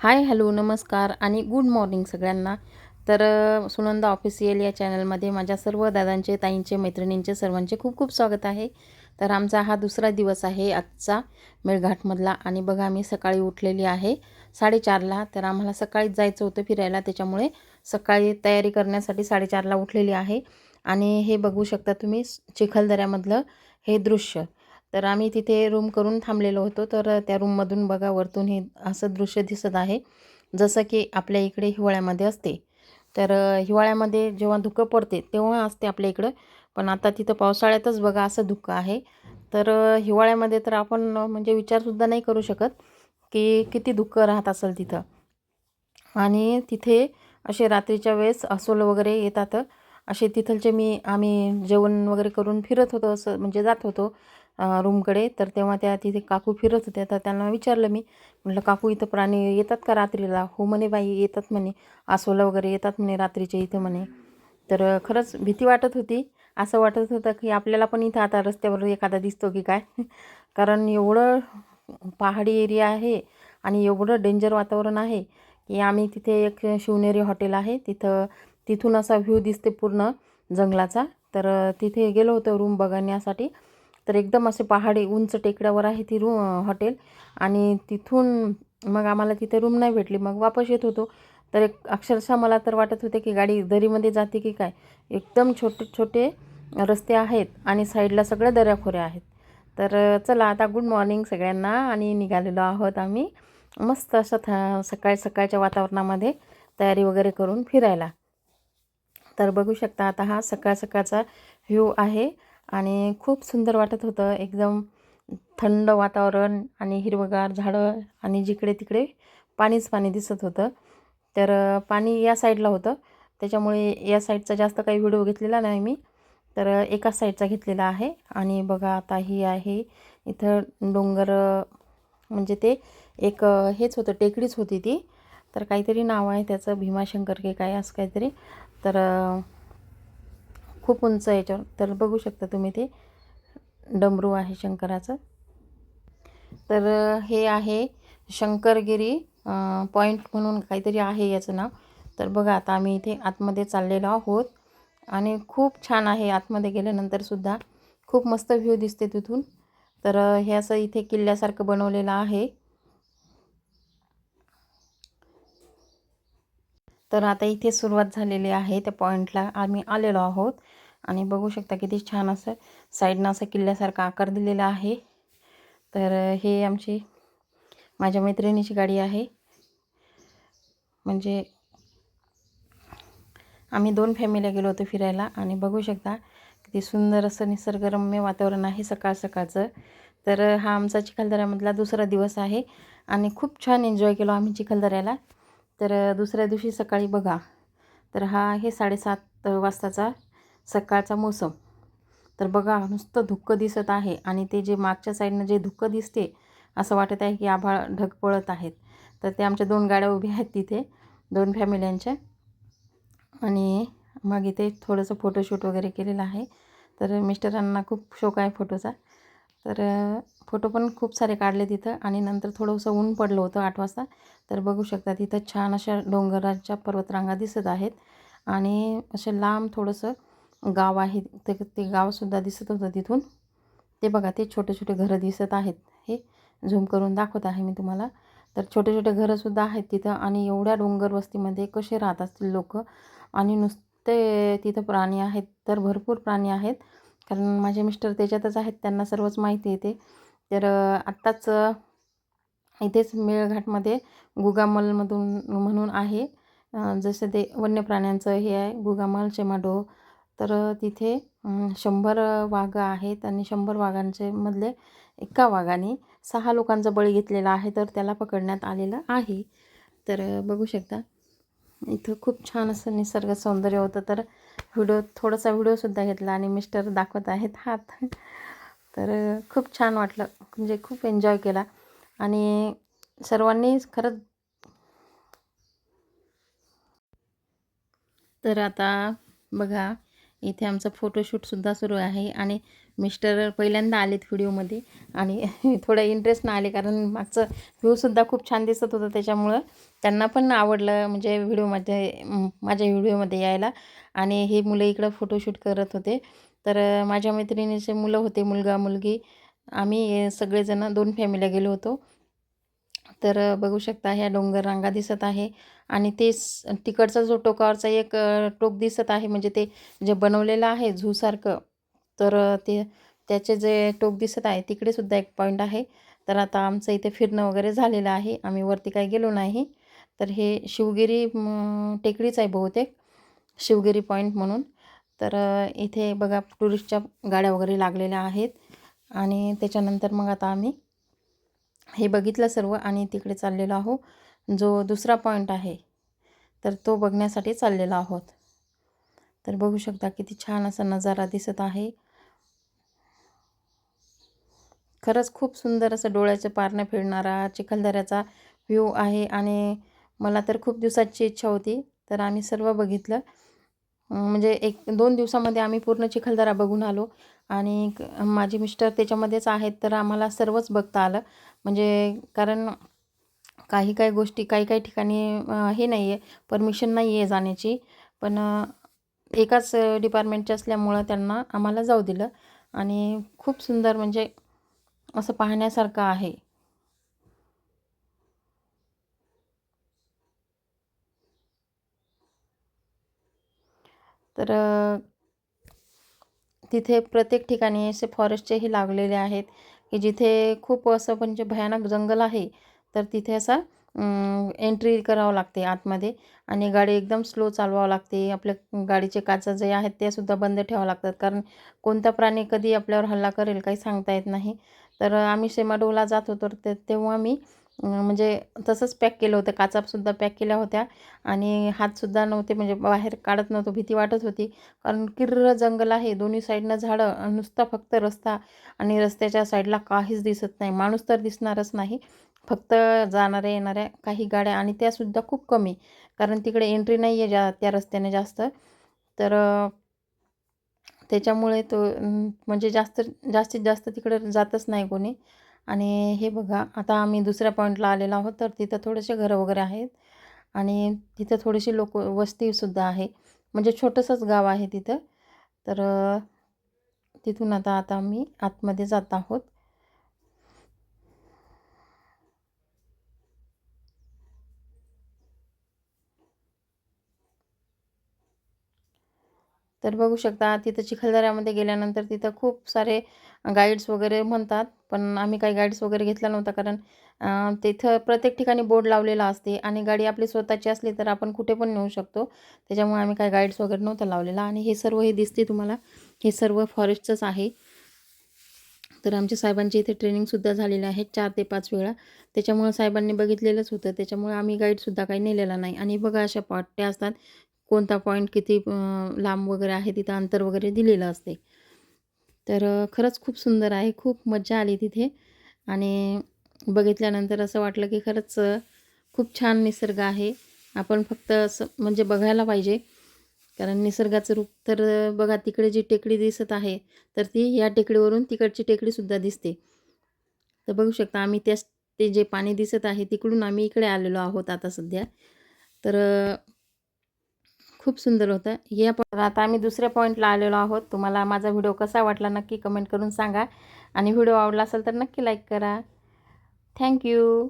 Hi hello नमस्कार आणि good morning सगळ्यांना. तर सुनंदा ऑफिशियल या चॅनलमध्ये माझ्या सर्व दादांचे ताईंचे मैत्रिणींचे सर्वांचे खूप खूप स्वागत आहे. तर आमचा हा दुसरा दिवस आहे आजचा मेळघाटमधला आणि बघा मी सकाळी उठलेली आहे साडेचारला. तर आम्हाला सकाळीच जायचं होतं फिरायला त्याच्यामुळे सकाळी तयारी करण्यासाठी साडेचारला उठलेली आहे. आणि हे बघू शकता तुम्ही चिखलदऱ्यामधलं हे दृश्य. तर आम्ही तिथे रूम करून थांबलेलो होतो. तर त्या रूममधून बघा वरतून हे असं दृश्य दिसत आहे. जसं की आपल्या इकडे हिवाळ्यामध्ये असते. तर हिवाळ्यामध्ये जेव्हा धुकं पडते तेव्हा असते आपल्या इकडं. पण आता तिथं पावसाळ्यातच बघा असं धुकं आहे. तर हिवाळ्यामध्ये तर आपण म्हणजे विचारसुद्धा नाही करू शकत की किती धुकं राहत असेल तिथं. आणि तिथे असे रात्रीच्या वेळेस असोल वगैरे येतात. असे तिथलचे मी आम्ही जेवण वगैरे करून फिरत होतो असं म्हणजे जात होतो. रूमकडे. तर तेव्हा त्या तिथे काकू फिरत होत्या. तर त्यांना विचारलं मी. म्हटलं काकू इथं प्राणी येतात का रात्रीला? हो म्हणे बाई येतात म्हणे. आसोला वगैरे येतात म्हणे रात्रीचे इथं म्हणे. तर खरंच भीती वाटत होती. असं वाटत होतं की आपल्याला पण इथं आता रस्त्यावर एखादा दिसतो की काय? कारण एवढं पहाडी एरिया आहे आणि एवढं डेंजर वातावरण आहे की आम्ही तिथे एक शिवनेरी हॉटेल आहे. तिथं तिथून असा व्ह्यू दिसते पूर्ण जंगलाचा. तर तिथे गेलो होतो रूम बघण्यासाठी. तर एकदम असे पहाडी उंच टेकड्यावर आहे ती रूम हॉटेल. आणि तिथून मग आम्हाला तिथे रूम नाही भेटली. मग वापस येत होतो. तर एक अक्षरशः मला तर वाटत होते की गाडी दरीमध्ये जाते की काय? एकदम छोटे छोटे रस्ते आहेत आणि साईडला सगळ्या दऱ्याखोऱ्या आहेत. तर चला आता गुड मॉर्निंग सगळ्यांना. आणि निघालेलो आहोत आम्ही मस्त असं थ सकाळ सकाळच्या वातावरणामध्ये तयारी वगैरे करून फिरायला. तर बघू शकता आता हा सकाळ सकाळचा व्ह्यू आहे. आणि खूप सुंदर वाटत होतं. एकदम थंड वातावरण आणि हिरवंगार झाडं आणि जिकडे तिकडे पाणीच पाणी दिसत होतं. तर पाणी या साईडला होतं. त्याच्यामुळे या साईडचा जास्त काही व्हिडिओ घेतलेला नाही मी. तर एका साईडचा घेतलेला आहे. आणि बघा आता ही आहे इथं डोंगर म्हणजे ते एक हेच होतं टेकडीच होती ती. तर काहीतरी नाव आहे त्याचं भीमाशंकर के काय असं काहीतरी. तर खूप उंच याच्यावर. तर बघू शकता तुम्ही ते. डमरू आहे शंकराचं. तर हे आहे शंकरगिरी पॉईंट म्हणून काहीतरी आहे याचं नाव. तर बघा आता आम्ही इथे आतमध्ये चाललेलो आहोत. आणि खूप छान आहे आतमध्ये गेल्यानंतर सुद्धा. खूप मस्त व्ह्यू दिसते तिथून. तर हे असं इथे किल्ल्यासारखं बनवलेलं आहे. तर आता इथे सुरुवात झालेली आहे त्या पॉईंटला आम्ही आलेलो आहोत. आणि बघू शकता किती छान असं साईडनं असं किल्ल्यासारखा आकार दिलेला आहे. तर हे आमची माझ्या मैत्रिणीची गाडी आहे. म्हणजे आम्ही दोन फॅमिल्या गेलो होतो फिरायला आणि बघू शकता किती सुंदर असं निसर्गरम्य वातावरण आहे सकाळ सकाळचं. तर हा आमचा चिखलदऱ्यामधला दुसरा दिवस आहे आणि खूप छान एन्जॉय केलो आम्ही चिखलदऱ्याला. तर दुसऱ्या दिवशी सकाळी बघा. तर हा आहे साडेसात वाजताचा. सकाळचा मोसम. तर बघा नुसतं धुकं दिसत आहे आणि ते जे मागच्या साईडनं जे धुक्कं दिसते असं वाटत आहे की आभाळ ढग पळत आहेत. तर ते आमच्या दोन गाड्या उभ्या आहेत तिथे दोन फॅमिल्यांच्या. आणि मग इथे थोडंसं फोटोशूट वगैरे केलेलं आहे. तर मिस्टरांना खूप शौक आहे फोटोचा. तर फोटो पण खूप सारे काढले तिथं आणि नंतर थोडंसं ऊन पडलं होतं आठ वाजता. तर बघू शकता तिथं छान अशा डोंगराच्या पर्वतरांगा दिसत आहेत. आणि असे लांब थोडंसं गाव आहे ते ते गावसुद्धा दिसत होतं तिथून. ते बघा ते छोटे छोटे घरं दिसत आहेत. हे झूम करून दाखवत आहे मी तुम्हाला. तर छोटे छोटे घरंसुद्धा आहेत तिथं आणि एवढ्या डोंगर वस्तीमध्ये कसे राहत असतील लोक आणि नुसते तिथं प्राणी आहेत तर भरपूर प्राणी आहेत. कारण माझे मिस्टर त्याच्यातच आहेत त्यांना सर्वच माहिती येते तर आत्ताच इथेच मेळघाटमध्ये गुगामलमधून म्हणून आहे. जसं ते वन्य प्राण्यांचं हे आहे गुगामल चेमाडो तर तिथे शंभर वाघं आहेत आणि शंभर वाघांचे मधले एका वाघाने सहा लोकांचा बळी घेतलेला आहे तर त्याला पकडण्यात आलेलं आहे. तर बघू शकता. इथं खूप छान असं निसर्ग सौंदर्य होतं. तर व्हिडिओ थोडासा व्हिडिओसुद्धा घेतला आणि मिस्टर दाखवत आहेत हात. तर खूप छान वाटलं. म्हणजे खूप एन्जॉय केला. आणि सर्वांनी खरंच तर आता बघा इथे आमचं फोटोशूटसुद्धा सुरू आहे आणि मिस्टर पहिल्यांदा आलेत व्हिडिओमध्ये आणि थोडं इंटरेस्ट ना आले कारण मागचं व्ह्यूसुद्धा खूप छान दिसत होतं त्याच्यामुळं. त्यांना पण आवडलं म्हणजे व्हिडिओमध्ये माझ्या व्हिडिओमध्ये यायला. आणि हे मुलं इकडं फोटोशूट करत होते. तर माझ्या मैत्रिणीचे मुलं होते मुलगा मुलगी. आम्ही सगळेजणं सगळेजण दोन फॅमिल्या गेलो होतो. तर बघू शकता ह्या डोंगर रांगा दिसत आहे आणि ते तिकडचा जो टोकावरचा एक टोक दिसत आहे म्हणजे ते जे बनवलेलं आहे झूसारखं तर ते त्याचे जे टोक दिसत आहे तिकडे सुद्धा एक पॉईंट आहे. तर आता आमचं इथे फिरणं वगैरे झालेलं आहे. आम्ही वरती काही गेलो नाही. तर हे शिवगिरी टेकडीच आहे बहुतेक शिवगिरी पॉईंट म्हणून. तर इथे बघा टुरिस्टच्या गाड्या वगैरे लागलेल्या आहेत आणि त्याच्यानंतर मग आता आम्ही हे बघितलं सर्व आणि तिकडे चाललेलो आहो. जो दुसरा पॉईंट आहे तर तो बघण्यासाठी चाललेलो आहोत. तर बघू शकता किती छान असा नजारा दिसत आहे. खरंच खूप सुंदर असं डोळ्याचं पारणं फिरणारा चिखलदऱ्याचा व्ह्यू आहे आणि मला तर खूप दिवसाची इच्छा होती तर आम्ही सर्व बघितलं. म्हणजे एक दोन दिवसामध्ये आम्ही पूर्ण चिखलदरा बघून आलो. आणि माझे मिस्टर त्याच्यामध्येच आहेत तर आम्हाला सर्वच बघता आलं. म्हणजे कारण काही काही गोष्टी काही काही ठिकाणी हे नाही आहे परमिशन नाही आहे जाण्याची. पण एकाच डिपार्टमेंटचे असल्यामुळं त्यांना आम्हाला जाऊ दिलं. आणि खूप सुंदर म्हणजे असं पाहण्यासारखं आहे. तर तिथे प्रत्येक ठिकाणी असे फॉरेस्टचेही लागलेले आहेत की जिथे खूप असं म्हणजे भयानक जंगल आहे तर तिथे असा एंट्री करावं लागते आतमध्ये आणि गाडी एकदम स्लो चालवावं लागते. आपल्या गाडीचे काचा जे आहेत ते सुद्धा बंद ठेवावं लागतात. कारण कोणता प्राणी कधी आपल्यावर हल्ला करेल काही सांगता येत नाही. तर आम्ही सेमाडोला जात होतो ते तेव्हा मी म्हणजे तसंच पॅक केलं होतं. काचासुद्धा पॅक केल्या होत्या. आणि हातसुद्धा नव्हते म्हणजे बाहेर काढत नव्हतो भीती वाटत होती. कारण किर्र जंगल आहे. दोन्ही साईडनं झाडं नुसता फक्त रस्ता आणि रस्त्याच्या साईडला काहीच दिसत नाही. माणूस तर दिसणारच नाही. फक्त जाणाऱ्या येणाऱ्या काही गाड्या आणि त्यासुद्धा खूप कमी. कारण तिकडे एंट्री नाही आहे ज्या त्या रस्त्याने जास्त. तर त्याच्यामुळे तो म्हणजे जास्त जास्तीत जास्त तिकडे जातच नाही कोणी. आणि हे बघा आता आम्ही दुसऱ्या पॉईंटला आलेलो आहोत तर तिथं थोडेसे घरं वगैरे आहेत आणि तिथं थोडीशी लोक वस्तीसुद्धा आहे. म्हणजे छोटंसंच गाव आहे तिथं. तर तिथून आता आता आम्ही आतमध्ये जात आहोत. तर बघू शकता तिथं चिखलदऱ्यामध्ये गेल्यानंतर तिथं खूप सारे गाईड्स वगैरे म्हणतात. पण आम्ही काही गाईड्स वगैरे घेतला नव्हता कारण तिथं प्रत्येक ठिकाणी बोर्ड लावलेला असते आणि गाडी आपली स्वतःची असली तर आपण कुठे पण नेऊ शकतो. त्याच्यामुळे आम्ही काही गाईड्स वगैरे नव्हता लावलेला आणि हे सर्व हे दिसते तुम्हाला. हे सर्व फॉरेस्टचंच आहे. तर आमच्या साहेबांची इथे ट्रेनिंगसुद्धा झालेली आहे चार ते पाच वेळा. त्याच्यामुळं साहेबांनी बघितलेलंच होतं. त्याच्यामुळे आम्ही गाईडसुद्धा काही नेलेला नाही. आणि बघा अशा पॉट्ट्या असतात. कोणता पॉईंट किती लांब वगैरे आहे तिथं अंतर वगैरे दिलेलं असते. तर खरंच खूप सुंदर आहे खूप मजा आली तिथे. आणि बघितल्यानंतर असं वाटलं की खरंच खूप छान निसर्ग आहे. आपण फक्त असं म्हणजे बघायला पाहिजे. कारण निसर्गाचं रूप तर बघा तिकडे जी टेकडी दिसत आहे तर ती या टेकडीवरून तिकडची टेकडीसुद्धा दिसते. तर बघू शकता आम्ही त्याच ते जे पाणी दिसत आहे तिकडून आम्ही इकडे आलेलो आहोत आता सध्या. तर खूप सुंदर होतं. या पॉ आता आम्ही दुसऱ्या पॉईंटला आलेलो आहोत. तुम्हाला माझा व्हिडिओ कसा वाटला नक्की कमेंट करून सांगा. आणि व्हिडिओ आवडला असेल तर नक्की लाईक करा. थँक्यू